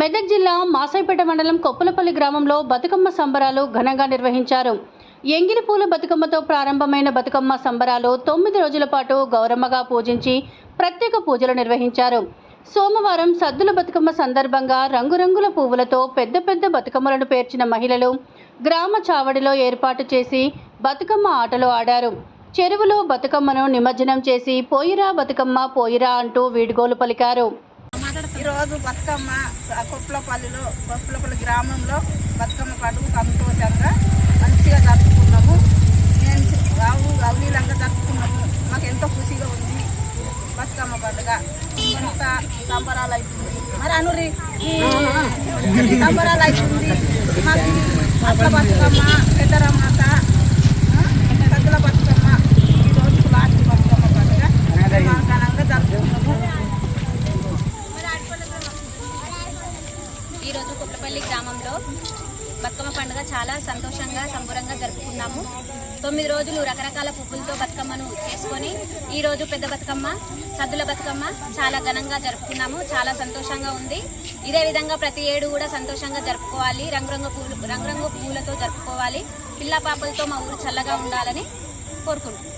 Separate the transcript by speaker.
Speaker 1: మెదక్ జిల్లా మాసాయిపేట మండలం కొప్పులపల్లి గ్రామంలో బతుకమ్మ సంబరాలు ఘనంగా నిర్వహించారు. ఎంగిలిపూల బతుకమ్మతో ప్రారంభమైన బతుకమ్మ సంబరాలు తొమ్మిది రోజుల పాటు గౌరమ్మగా పూజించి ప్రత్యేక పూజలు నిర్వహించారు. సోమవారం సద్దుల బతుకమ్మ సందర్భంగా రంగురంగుల పువ్వులతో పెద్ద పెద్ద బతుకమ్మలను పేర్చిన మహిళలు గ్రామ చావడిలో ఏర్పాటు చేసి బతుకమ్మ ఆటలు ఆడారు. చెరువులో బతుకమ్మను నిమజ్జనం చేసి పోయిరా బతుకమ్మ పోయిరా అంటూ వీడ్గోలు పలికారు.
Speaker 2: ఈరోజు బతుకమ్మ కొప్పులపల్లిలో కొప్పులపల్లి గ్రామంలో బతుకమ్మ పండుగ సంతోషంగా మంచిగా జరుపుకున్నాము. నేను రావు రవలీలంగా జరుపుకున్నాము. మాకు ఎంతో ఖుషిగా ఉంది బతుకమ్మ పండుగ. కొంత సంబరాలు అవుతుంది మరి అనురి సంబరాలు అవుతుంది మాకు అట్ల బతుకమ్మ పెద్దరమ్మత పెద్దల బతుకమ్మ ఈరోజు లాస్ట్ బతుకమ్మ పండుగ ఘనంగా జరుపుకున్నాము
Speaker 3: ఈరోజు కుట్లపల్లి గ్రామంలో బతుకమ్మ పండుగ చాలా సంతోషంగా సంబురంగా జరుపుకున్నాము. తొమ్మిది రోజులు రకరకాల పువ్వులతో బతుకమ్మను చేసుకొని ఈరోజు పెద్ద బతుకమ్మ సద్దుల బతుకమ్మ చాలా ఘనంగా జరుపుకున్నాము. చాలా సంతోషంగా ఉంది. ఇదే విధంగా ప్రతి ఏడు కూడా సంతోషంగా జరుపుకోవాలి. రంగురంగు పువ్వులు రంగురంగు పువ్వులతో జరుపుకోవాలి. పిల్ల పాపలతో మా ఊరు చల్లగా ఉండాలని కోరుకుంటున్నాం.